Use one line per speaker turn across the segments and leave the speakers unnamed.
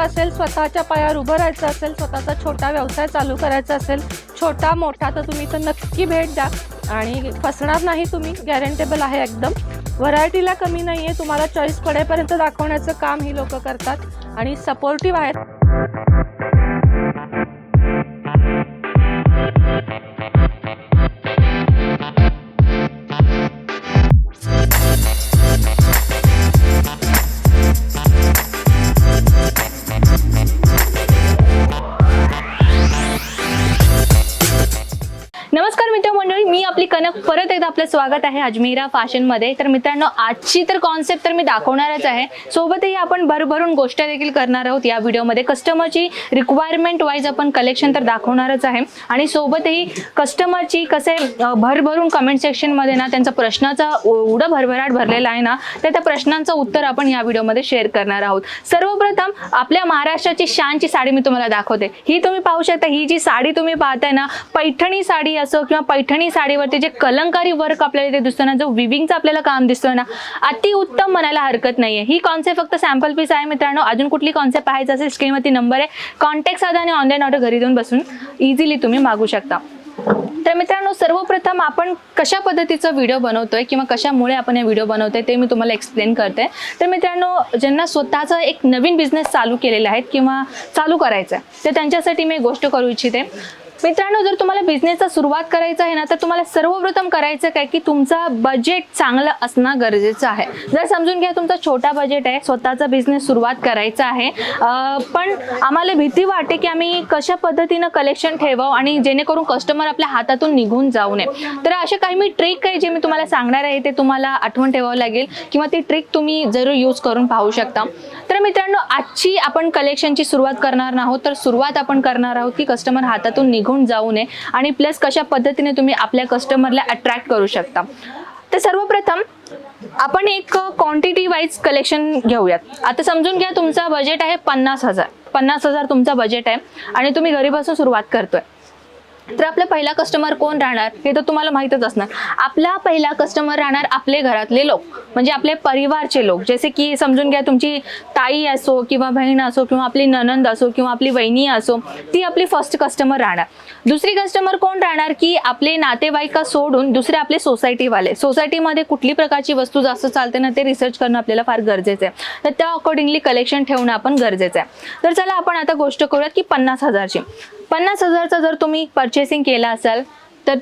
असेल स्वतःच्या पायावर उभं राहायचं असेल स्वतःचा छोटा व्यवसाय चालू करायचा असेल छोटा मोठा तर तुम्ही तर नक्की भेट द्या. आणि फसणार नाही तुम्ही गॅरंटेबल आहे एकदम. व्हरायटीला कमी नाही आहे तुम्हाला चॉईस पडेपर्यंत दाखवण्याचं काम ही लोक करतात. आणि सपोर्टिव्ह आहेत.
आपली कनक परत एकदा आपलं स्वागत आहे अजमेरा फॅशनमध्ये तर मित्रांनो आजची तर कॉन्सेप्ट तर मी दाखवणारच आहे. सोबतही आपण भरभरून गोष्ट देखील करणार आहोत या व्हिडिओमध्ये. कस्टमरची रिक्वायरमेंट वाईज आपण कलेक्शन तर दाखवणारच आहे. आणि सोबतही कस्टमरची कसे भरभरून कमेंट सेक्शनमध्ये ना त्यांचा प्रश्नाचा एवढं भरभराट भरलेला आहे ना तर त्या प्रश्नांचं उत्तर आपण या व्हिडिओमध्ये शेअर करणार आहोत. सर्वप्रथम आपल्या महाराष्ट्राची शानची साडी मी तुम्हाला दाखवते. ही तुम्ही पाहू शकता ही जी साडी तुम्ही पाहताय ना पैठणी साडी असो किंवा पैठणी साडीवर ते जे कलंकारी वर्क आपल्याला ते दिसतो ना जो विविंगचं आपल्याला काम दिसतोय ना अति उत्तम म्हणायला हरकत नाहीये. ही कॉन्सेप्ट फक्त सॅम्पल पीस आहे मित्रांनो. अजून कुठली कॉन्सेप्ट पाहायचं असेल स्क्रीनवरती नंबर आहे. कॉन्टॅक्ट साधा आणि ऑनलाईन ऑर्डर घरी देऊन बसून इझिली तुम्ही मागू शकता. तर मित्रांनो सर्वप्रथम आपण कशा पद्धतीचा व्हिडिओ बनवतोय किंवा कशामुळे आपण हे व्हिडिओ बनवतोय ते मी तुम्हाला एक्सप्लेन करते. तर मित्रांनो ज्यांना स्वतःचा एक नवीन बिझनेस चालू केलेला आहे किंवा चालू करायचा आहे तर त्यांच्यासाठी मी गोष्ट करू इच्छिते. मित्रांनो जर तुम्हाला बिझनेसचा सुरुवात करायचा आहे ना तर तुम्हाला सर्वप्रथम करायचं काय की तुमचा बजेट चांगलं असणं गरजेचं आहे. जर समजून घ्या तुमचा छोटा बजेट आहे स्वतःचा बिझनेस सुरुवात करायचा आहे. पण आम्हाला भीती वाटते की आम्ही कशा पद्धतीनं कलेक्शन ठेवावं आणि जेणेकरून कस्टमर आपल्या हातातून निघून जाऊ नये. तर असे काही मी ट्रिक आहे जे मी तुम्हाला सांगणार आहे ते तुम्हाला आठवण ठेवावं लागेल किंवा ती ट्रिक तुम्ही जरूर यूज करून पाहू शकता. तर मित्रांनो आजची आपण कलेक्शनची सुरुवात करणार आहोत. तर सुरुवात आपण करणार आहोत की कस्टमर हातातून निघून जाऊ नये आणि प्लस कशा पद्धतीने तुम्ही आपल्या कस्टमरला अट्रॅक्ट करू शकता. तर सर्वप्रथम आपण एक क्वांटिटी वाईज कलेक्शन घेऊयात. आता समजून घ्या तुमचा बजेट आहे पन्नास हजार. पन्नास हजार तुमचा बजेट आहे आणि तुम्ही घरी बसून सुरुवात करतोय. तर आपला पहिला कस्टमर कोण राहणार हे तर तुम्हाला माहीतच असणार. आपला पहिला कस्टमर राहणार आपले घरातले लोक म्हणजे आपले परिवारचे लोक. जसे की समजून घ्या तुमची ताई असो किंवा बहीण असो किंवा आपली ननंद असो किंवा आपली वहिनी असो ती आपली फर्स्ट कस्टमर राहणार. दुसरी कस्टमर कोण राहणार? की आपले नातेवाईका सोडून दुसरे आपले सोसायटीवाले सोसायटीमध्ये कुठली प्रकारची वस्तू जास्त चालते ना ते रिसर्च करणं आपल्याला फार गरजेचं आहे. तर त्या अकॉर्डिंगली कलेक्शन ठेवणं आपण गरजेचं आहे. तर चला आपण आता गोष्ट करूयात की पन्नास हजारची. पन्नास हजारचा जर तुम्ही परचेसिंग केला असाल तर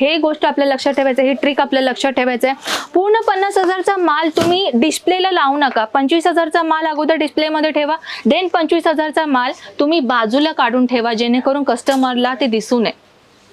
हे गोष्ट आपल्या लक्षात ठेवायचं ही ट्रिक आपल्या लक्षात ठेवायचं आहे पूर्ण पन्नास हजारचा माल तुम्ही डिस्प्लेला लावू नका. पंचवीस हजारचा माल अगोदर डिस्प्लेमध्ये ठेवा देन पंचवीस हजारचा माल तुम्ही बाजूला काढून ठेवा जेणेकरून कस्टमरला ते दिसू नये.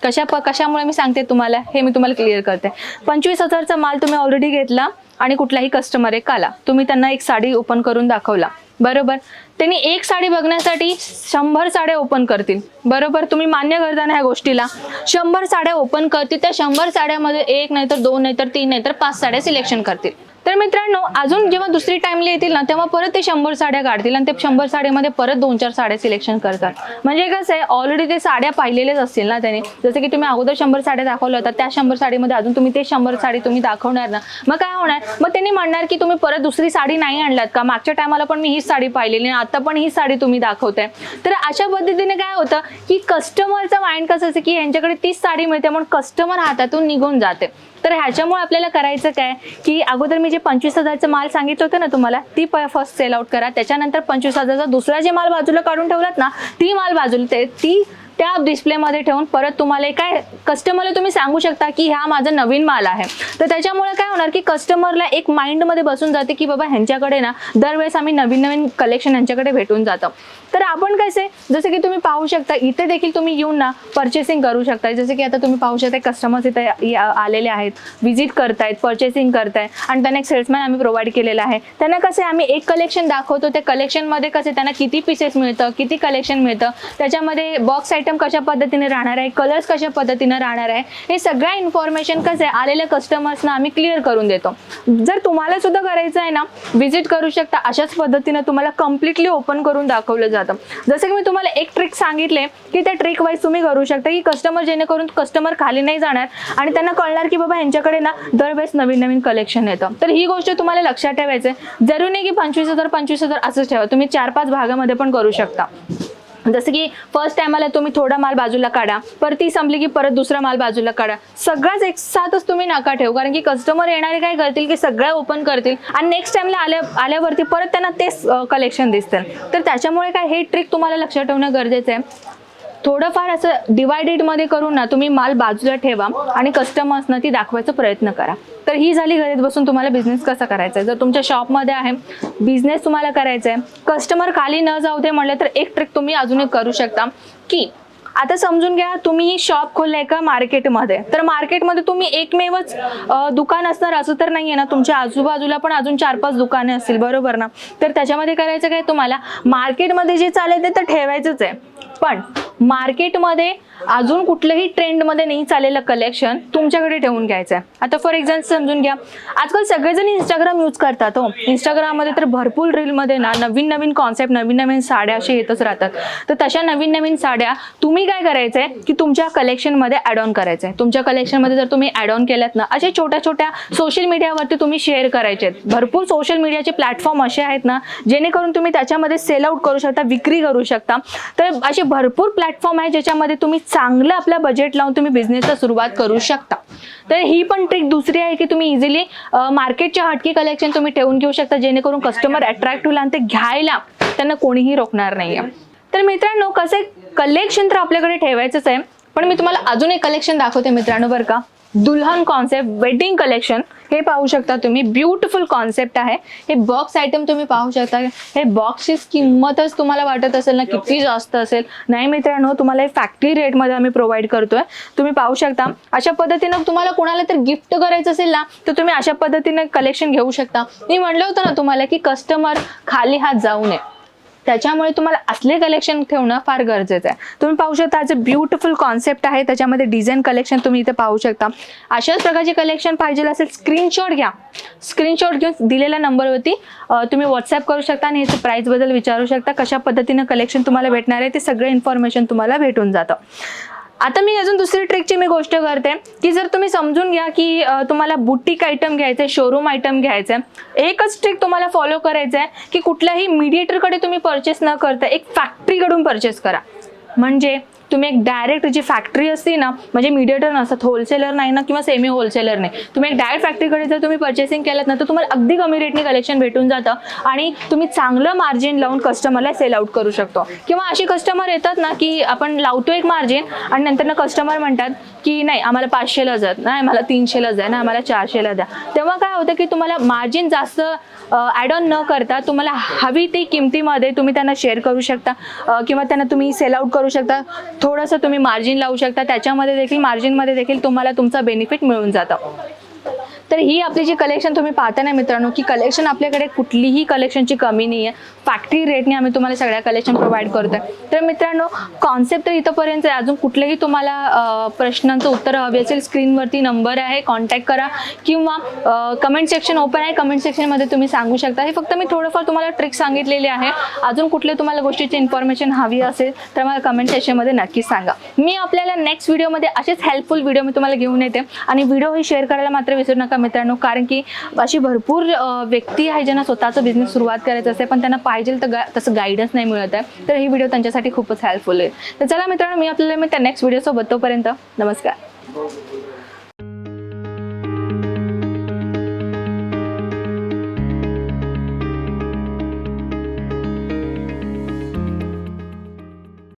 कशा प कशामुळे मी सांगते तुम्हाला? हे मी तुम्हाला क्लिअर करते. पंचवीस हजारचा माल तुम्ही ऑलरेडी घेतला आणि कुठलाही कस्टमर एक आला. तुम्ही त्यांना एक साडी ओपन करून दाखवला. बरोबर? त्यांनी एक साडी बघण्यासाठी शंभर साड्या ओपन करतील. बरोबर? तुम्ही मान्य करता ना ह्या गोष्टीला? शंभर साड्या ओपन करतील त्या शंभर साड्यामध्ये एक नाही तर दोन नाही तर तीन नाही तर पाच साड्या सिलेक्शन करतील. तर मित्रांनो अजून जेव्हा दुसरी टाइमला येतील ना तेव्हा परत ते शंभर साड्या काढतील आणि ते शंभर साड्यामध्ये परत दोन चार साड्या सिलेक्शन करतात. म्हणजे कसं आहे ऑलरेडी ते साड्या पाहिलेल्याच असतील ना त्याने. जसं की तुम्ही अगोदर शंभर साड्या दाखवल्या होत्या त्या शंभर साडीमध्ये अजून तुम्ही ते शंभर साडी तुम्ही दाखवणार ना. मग काय होणार? मग त्यांनी म्हणणार की तुम्ही परत दुसरी साडी नाही आणलात का? मागच्या टायमाला पण मी हीच साडी पाहिलेली आता पण ही साडी तुम्ही दाखवताय. तर अशा पद्धतीने काय होतं की कस्टमरचं माइंड कसं असतं की यांच्याकडे तीच साडी मिळते म्हणून कस्टमर हातातून निघून जाते. तर ह्याच्यामुळे आपल्याला करायचं काय की अगोदर मी जे पंचवीस हजारचं माल सांगितलं होतं ना तुम्हाला ती फर्स्ट सेल आउट करा. त्याच्यानंतर पंचवीस हजारचा दुसरा जे माल बाजूला काढून ठेवलात ना ती माल बाजूला ते ती त्या डिस्प्लेमध्ये ठेवून परत तुम्हाला एक काय कस्टमरला तुम्ही सांगू शकता की हा माझा नवीन माल आहे. तर त्याच्यामुळे काय होणार की कस्टमरला एक माइंडमध्ये बसून जाते की बाबा ह्यांच्याकडे ना दरवेळेस आम्ही नवीन नवीन कलेक्शन ह्यांच्याकडे भेटून जातं. तर आपण कसे जसं की तुम्ही पाहू शकता इथे देखील तुम्ही येऊन ना परचेसिंग करू शकता जसं की आता तुम्ही पाहू शकता कस्टमर्स इथे या- आलेले आहेत व्हिजिट करतायत परचेसिंग करतायत. आणि त्यांना एक सेल्समॅन आम्ही प्रोव्हाइड केलेला आहे. त्यांना कसे आम्ही एक कलेक्शन दाखवतो त्या कलेक्शनमध्ये कसे त्यांना किती पीसेस मिळतं किती कलेक्शन मिळतं त्याच्यामध्ये बॉक्स आयटम कशा पद्धतीने राहणार आहे कलर्स कशा पद्धतीने राहणार आहे हे सगळ्या इन्फॉर्मेशन कसं आहे आलेल्या कस्टमर्सना आम्ही क्लिअर करून देतो. जर तुम्हाला सुद्धा करायचं आहे ना व्हिजिट करू शकता अशाच पद्धतीने तुम्हाला कम्प्लिटली ओपन करून दाखवलं जातं. जातं. जसं की मी तुम्हाला एक ट्रिक सांगितले की त्या ट्रिक वाईज तुम्ही करू शकता की कस्टमर जेणेकरून कस्टमर खाली नाही जाणार आणि त्यांना कळणार की बाबा यांच्याकडे ना दरवेळेस नवीन नवीन कलेक्शन येतं. तर ही गोष्ट तुम्हाला लक्षात ठेवायचं आहे जरुरी नाही की पंचवीस हजार पंचवीस हजार असंच ठेवा. तुम्ही चार पाच भागामध्ये पण करू शकता. जसं की फर्स्ट टायमाला तुम्ही थोडा माल बाजूला काढा परत ती संपली की परत दुसरा माल बाजूला काढा. सगळाच एक साथच तुम्ही नका ठेवू कारण की कस्टमर येणारे काय करतील की सगळं ओपन करतील आणि नेक्स्ट टाइमला आल्या आल्यावरती परत त्यांना तेच कलेक्शन दिसतील तर त्याच्यामुळे काय हे ट्रिक तुम्हाला लक्षात ठेवणं गरजेचं आहे. थोडंफार असं डिवायडेडमध्ये करून ना तुम्ही माल बाजूला ठेवा आणि कस्टमर्सना ती दाखवायचा प्रयत्न करा. तर ही झाली घरात बसून तुम्हाला बिझनेस कसा करायचा आहे. जर तुमच्या शॉपमध्ये आहे बिझनेस तुम्हाला करायचा आहे कस्टमर खाली न जाऊ दे म्हणलं तर एक ट्रिक तुम्ही अजून एक करू शकता की आता समजून घ्या तुम्ही शॉप खोललाय का मार्केटमध्ये तर मार्केटमध्ये तुम्ही एकमेवच दुकान असणार असं तर नाही आहे ना. तुमच्या आजूबाजूला पण अजून चार पाच दुकाने असतील बरोबर ना? तर त्याच्यामध्ये करायचं काय तुम्हाला? मार्केटमध्ये जे चालेल ते तर ठेवायचंच आहे. पण मार्केटमध्ये अजून कुठलंही ट्रेंडमध्ये नाही चाललेलं कलेक्शन तुमच्याकडे ठेवून घ्यायचं आहे आता फॉर एक्झाम्पल समजून घ्या आजकाल सगळेजण इंस्टाग्राम यूज करतात हो. इंस्टाग्राममध्ये तर भरपूर रीलमध्ये ना नवीन नवीन कॉन्सेप्ट नवीन नवीन साड्या असे येतच राहतात. तर तशा नवीन नवीन साड्या तुम्ही काय करायचं आहे की तुमच्या कलेक्शनमध्ये ॲड ऑन करायचं आहे तुमच्या कलेक्शनमध्ये जर तुम्ही ॲड ऑन केल्यात ना असे छोट्या छोट्या सोशल मीडियावरती तुम्ही शेअर करायचे आहेत. भरपूर सोशल मीडियाचे प्लॅटफॉर्म असे आहेत ना जेणेकरून तुम्ही त्याच्यामध्ये सेल आउट करू शकता विक्री करू शकता. तर असे भरपूर प्लॅटफॉर्म आहे ज्याच्यामध्ये तुम्ही चांगलं आपलं बजेट लावून तुम्ही बिझनेसला सुरुवात करू शकता. तर ही पण ट्रिक दुसरी आहे की तुम्ही इझिली मार्केटच्या हटके कलेक्शन तुम्ही ठेवून घेऊ शकता जेणेकरून कस्टमर अट्रॅक्ट होईल आणि ते घ्यायला त्यांना कोणीही रोखणार नाही तर मित्रांनो कसे कलेक्शन तर आपल्याकडे ठेवायचंच आहे पण मी तुम्हाला अजून एक कलेक्शन दाखवते मित्रांनो बरं का? दुल्हन कॉन्सेप्ट वेडिंग कलेक्शन हे पाहू शकता तुम्ही. ब्युटिफुल कॉन्सेप्ट आहे. हे बॉक्स आयटम तुम्ही पाहू शकता. हे बॉक्सची किंमतच तुम्हाला वाटत असेल ना किती जास्त असेल. नाही मित्रांनो तुम्हाला हे फॅक्टरी रेटमध्ये आम्ही प्रोव्हाइड करतोय. तुम्ही पाहू शकता. अशा पद्धतीनं तुम्हाला कोणाला तर गिफ्ट करायचं असेल ना तर तुम्ही अशा पद्धतीने कलेक्शन घेऊ शकता. मी म्हणलं होतं ना तुम्हाला की कस्टमर खाली हात जाऊ नये. त्याच्यामुळे तुम्हाला असले कलेक्शन ठेवणं फार गरजेचं आहे. तुम्ही पाहू शकता आज ब्युटिफुल कॉन्सेप्ट आहे. त्याच्यामध्ये डिझाईन कलेक्शन तुम्ही इथे पाहू शकता. अशाच प्रकारचे कलेक्शन पाहिजे असेल स्क्रीनशॉट घ्या. स्क्रीनशॉट घेऊन दिलेल्या नंबरवरती तुम्ही व्हॉट्सअप करू शकता आणि याचं प्राईसबद्दल विचारू शकता. कशा पद्धतीनं कलेक्शन तुम्हाला भेटणार आहे ते सगळं इन्फॉर्मेशन तुम्हाला भेटून जातं. आता मी अजून दुसरी ट्रिकची मी गोष्ट करते की जर तुम्ही समजून घ्या की तुम्हाला बुटीक आयटम घ्यायचं आहे शोरूम आयटम घ्यायचं आहे एकच ट्रिक तुम्हाला फॉलो करायचं आहे की कुठल्याही मीडिएटरकडे तुम्ही परचेस न करता एक फॅक्टरीकडून परचेस करा. म्हणजे तुम्ही एक डायरेक्ट जी फॅक्टरी असते ना म्हणजे मीडिएटर नसतात होलसेलर नाही ना किंवा सेमी होलसेलर नाही. तुम्ही एक डायरेक्ट फॅक्टरीकडे जर तुम्ही पर्चेसिंग केलं ना तर तुम्हाला अगदी कमी रेटने कलेक्शन भेटून जातं आणि तुम्ही चांगलं मार्जिन लावून कस्टमरला सेल आउट करू शकतो. किंवा असे कस्टमर येतात ना की आपण लावतो एक मार्जिन आणि नंतर ना कस्टमर म्हणतात की नाही आम्हाला पाचशेला जात नाही मला तीनशेला जाय नाही आम्हाला चारशेला द्या. तेव्हा काय होतं की तुम्हाला मार्जिन जास्त ॲड ऑन न करता तुम्हाला हवी ती किमतीमध्ये तुम्ही त्यांना शेअर करू शकता किंवा त्यांना तुम्ही सेल आउट करू शकता. थोडंसं तुम्ही मार्जिन लावू शकता. त्याच्यामध्ये देखील मार्जिनमध्ये देखील तुम्हाला तुमचा बेनिफिट मिळून जातं. तर ही आपली जी कलेक्शन तुम्ही पाहता ना मित्रांनो की कलेक्शन आपल्याकडे कुठलीही कलेक्शनची कमी नाही आहे फॅक्टरी रेटने आम्ही तुम्हाला सगळ्या कलेक्शन प्रोव्हाइड करतोय. तर मित्रांनो कॉन्सेप्ट तर इथंपर्यंत आहे. अजून कुठलेही तुम्हाला प्रश्नांचं उत्तर हवे असेल स्क्रीनवरती नंबर आहे. कॉन्टॅक्ट करा. किंवा कमेंट सेक्शन ओपन आहे. कमेंट सेक्शनमध्ये तुम्ही सांगू शकता. हे फक्त मी थोडंफार तुम्हाला ट्रिक सांगितलेली आहे. अजून कुठले तुम्हाला गोष्टीची इन्फॉर्मेशन हवी असेल तर मला कमेंट सेक्शनमध्ये नक्कीच सांगा. मी आपल्याला नेक्स्ट व्हिडिओमध्ये असेच हेल्पफुल व्हिडिओ मी तुम्हाला घेऊन येते. आणि व्हिडिओ ही शेअर करायला मात्र विसरू नका. मित्रांनो कारण की अशी भरपूर व्यक्ती आहे ज्यांना स्वतःचं बिझनेस सुरुवात करायचं असते पण त्यांना पाहिजे तर तसं गायडन्स नाही मिळत आहे. तर ही व्हिडिओ त्यांच्यासाठी खूपच हेल्पफुल आहे. तर चला मित्रांनो मी आपल्याला मी त्या नेक्स्ट व्हिडिओसोबत तोपर्यंत नमस्कार.